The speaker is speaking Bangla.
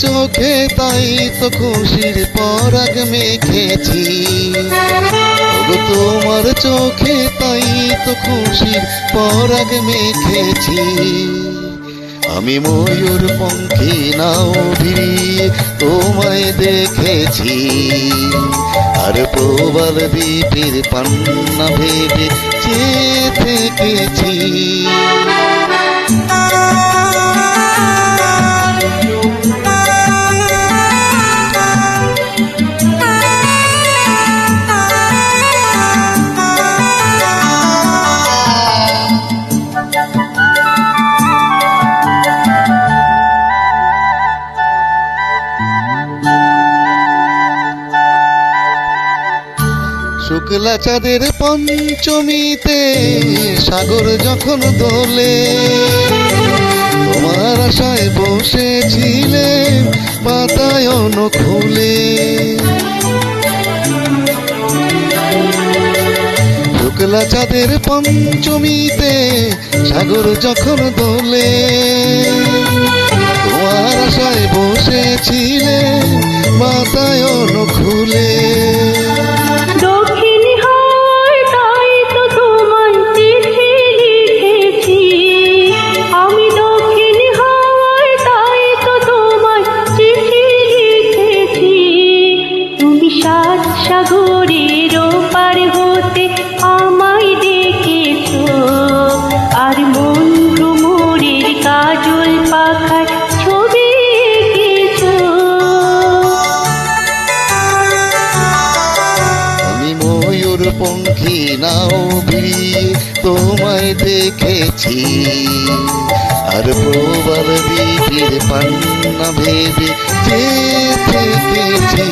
চোখে তাই তো খুশির পরাগ মেখেছি। তোমার চোখে তাই তো খুশির পরাগ মেখেছি। আমি ময়ূর পঙ্খী নাও ভিড়িয়ে তোমায় দেখেছি। আর প্রবল দ্বীপের পান্না ভেবে চেয়ে থেকেছি। শুক্লা চাঁদের পঞ্চমীতে সাগর যখন দোলে তোমার আশায় বসেছিলে বাতায়ন খুলে শুক্লা চাঁদের পঞ্চমীতে সাগর যখন দোলে তোমার আশায় বসেছিলে বাতায়ন খুলে নাও ভিড়িয়ে তোমায় দেখেছি। আর প্রবল দ্বীপের পান্না ভেবে থেকেছি